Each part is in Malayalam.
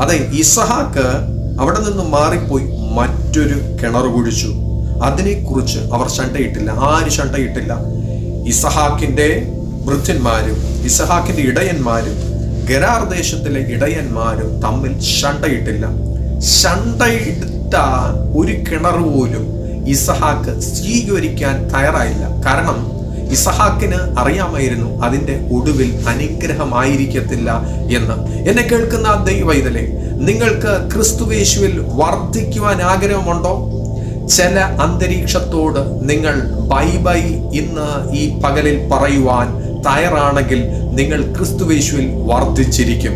അതെ ഇസഹാക്ക് അവിടെ നിന്ന് മാറിപ്പോയി മറ്റൊരു കിണർ കുഴിച്ചു. അതിനെക്കുറിച്ച് അവർ ശണ്ടയിട്ടില്ല. ആര് ശണ്ടയിട്ടില്ല? ഇസഹാക്കിന്റെ വൃദ്ധന്മാരും ഇസഹാക്കിന്റെ ഇടയന്മാരും ഗരാർ ദേശത്തിലെ ഇടയന്മാരും തമ്മിൽ ശണ്ടയിട്ടില്ല. ശണ്ടയിട്ട ഒരു കിണർ പോലും ഇസഹാക്ക് സ്വീകരിക്കാൻ തയ്യാറായില്ല. കാരണം ഇസഹാക്കിന് അറിയാമായിരുന്നു അതിന്റെ ഒടുവിൽ അനുഗ്രഹമായിരിക്കത്തില്ല എന്ന്. എന്നെ കേൾക്കുന്ന ദൈവൈതലെ നിങ്ങൾക്ക് ക്രിസ്തുവേശുവിൽ വർദ്ധിക്കുവാൻ ആഗ്രഹമുണ്ടോ? ചില അന്തരീക്ഷത്തോട് നിങ്ങൾ ബൈ ബൈ ഇന്ന് ഈ പകലിൽ പറയുവാൻ തയ്യാറാണെങ്കിൽ നിങ്ങൾ ക്രിസ്തുവേശുവിൽ വർദ്ധിച്ചിരിക്കും.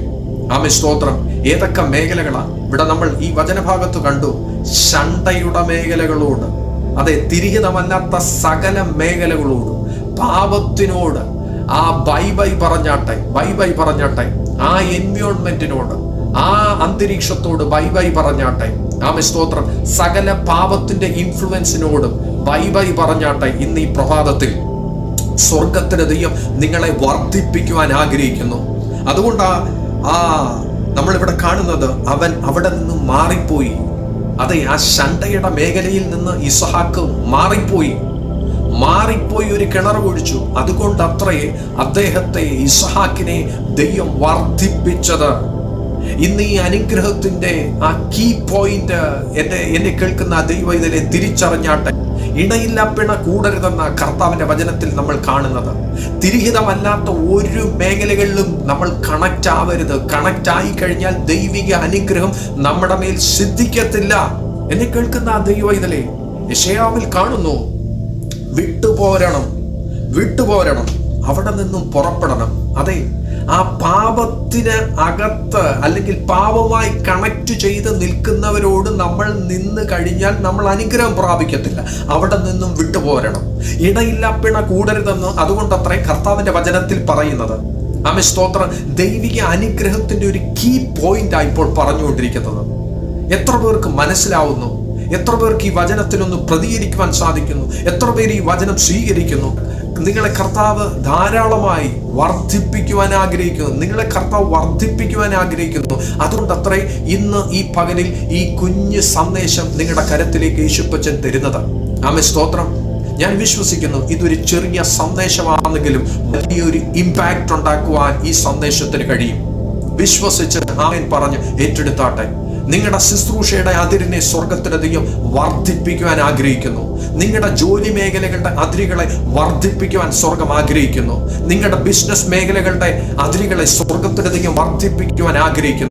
ആമ സ്തോത്രം. ഏതൊക്കെ മേഖലകളാണ് ഇവിടെ നമ്മൾ ഈ വചനഭാഗത്ത് കണ്ടു. ശണ്ടയുടെ മേഖലകളോട്. അതെ തിരിഹിതമല്ലാത്ത സകല മേഖലകളോടും. പാപത്തിനോട്. ആ ബൈ ബൈ പറഞ്ഞാട്ടെ ബൈ ബൈ പറഞ്ഞാട്ടെ ആ എൻവയോൺമെന്റിനോട് ആ അന്തരീക്ഷത്തോട് ബൈ ബൈ പറഞ്ഞാട്ടെ. ആമെ സ്തോത്രം. സകല പാപത്തിന്റെ ഇൻഫ്ലുവൻസിനോടും ബൈ ബൈ പറഞ്ഞാട്ടെ ഇന്ന് ഈ പ്രഭാതത്തിൽ. സ്വർഗത്തിന് ദൈവം നിങ്ങളെ വർദ്ധിപ്പിക്കുവാൻ ആഗ്രഹിക്കുന്നു. അതുകൊണ്ടാ ആ നമ്മളിവിടെ കാണുന്നത് അവൻ അവിടെ നിന്ന് മാറിപ്പോയി. അതെ ആ ശണ്ടയുടെ മേഖലയിൽ നിന്ന് ഇസഹാക്ക് മാറിപ്പോയി. മാറിപ്പോയി ഒരു കിണർ കുഴിച്ചു. അതുകൊണ്ട് അത്രേ അദ്ദേഹത്തെ ഇസഹാക്കിനെ ദൈവം വർദ്ധിപ്പിച്ചത്. ഇന്ന് ഈ അനുഗ്രഹത്തിന്റെ ആ കീ പോയിന്റ് എന്നെ എന്നെ കേൾക്കുന്ന ദൈവം ഇതിനെ തിരിച്ചറിഞ്ഞാട്ടെ. ഇണയില്ല പിണ കൂടരുതെന്ന കർത്താവിന്റെ വചനത്തിൽ നമ്മൾ കാണുന്നത്. തിരിഹിതമല്ലാത്ത ഒരു മേഖലകളിലും നമ്മൾ കണക്റ്റ് ആവരുത്. കണക്റ്റ് ആയി കഴിഞ്ഞാൽ ദൈവിക അനുഗ്രഹം നമ്മുടെ മേൽ സിദ്ധിക്കത്തില്ല. എന്നെ കേൾക്കുന്ന ആ ദൈവം ഇതിലെ യശയാവിൽ കാണുന്നു. വിട്ടുപോരണം. വിട്ടുപോരണം. അവിടെ നിന്നും പുറപ്പെടണം. അതെ ആ പാപത്തിന് അകത്ത് അല്ലെങ്കിൽ പാപമായി കണക്ട് ചെയ്ത് നിൽക്കുന്നവരോട് നമ്മൾ നിന്ന് കഴിഞ്ഞാൽ നമ്മൾ അനുഗ്രഹം പ്രാപിക്കത്തില്ല. അവിടെ നിന്നും വിട്ടുപോരണം. ഇടയില്ല പിണ കൂടരുതെന്ന് അതുകൊണ്ട് അത്രേ കർത്താവിന്റെ വചനത്തിൽ പറയുന്നത്. ആമ സ്തോത്രം. ദൈവിക അനുഗ്രഹത്തിന്റെ ഒരു കീ പോയിന്റാണ് ഇപ്പോൾ പറഞ്ഞുകൊണ്ടിരിക്കുന്നത്. എത്ര പേർക്ക് മനസ്സിലാവുന്നു? എത്ര പേർക്ക് ഈ വചനത്തിലൊന്ന് പ്രതികരിക്കുവാൻ സാധിക്കുന്നു? എത്ര പേര് ഈ വചനം സ്വീകരിക്കുന്നു? നിങ്ങളെ കർത്താവ് ധാരാളമായി വർദ്ധിപ്പിക്കുവാൻ ആഗ്രഹിക്കുന്നു. നിങ്ങളെ കർത്താവ് വർദ്ധിപ്പിക്കുവാൻ ആഗ്രഹിക്കുന്നു. അതുകൊണ്ട് അത്രേ ഇന്ന് ഈ പകലിൽ ഈ കുഞ്ഞ് സന്ദേശം നിങ്ങളുടെ കരത്തിലേക്ക് യേശുപ്പച്ചൻ തരുന്നത്. ആമെ സ്തോത്രം. ഞാൻ വിശ്വസിക്കുന്നു ഇതൊരു ചെറിയ സന്ദേശമാണെങ്കിലും വലിയൊരു ഇമ്പാക്റ്റ് ഉണ്ടാക്കുവാൻ ഈ സന്ദേശത്തിന് കഴിയും. വിശ്വസിച്ച് ആമേൻ പറഞ്ഞ് ഏറ്റെടുത്താട്ടെ. നിങ്ങളുടെ ശുശ്രൂഷയുടെ അതിരിനെ സ്വർഗത്തിലധികം വർദ്ധിപ്പിക്കുവാൻ ആഗ്രഹിക്കുന്നു. നിങ്ങളുടെ ജോലി മേഖലകളുടെ അതിരുകളെ വർദ്ധിപ്പിക്കുവാൻ സ്വർഗം ആഗ്രഹിക്കുന്നു. നിങ്ങളുടെ ബിസിനസ് മേഖലകളുടെ അതിരുകളെ സ്വർഗത്തിലധികം വർദ്ധിപ്പിക്കുവാൻ ആഗ്രഹിക്കുന്നു.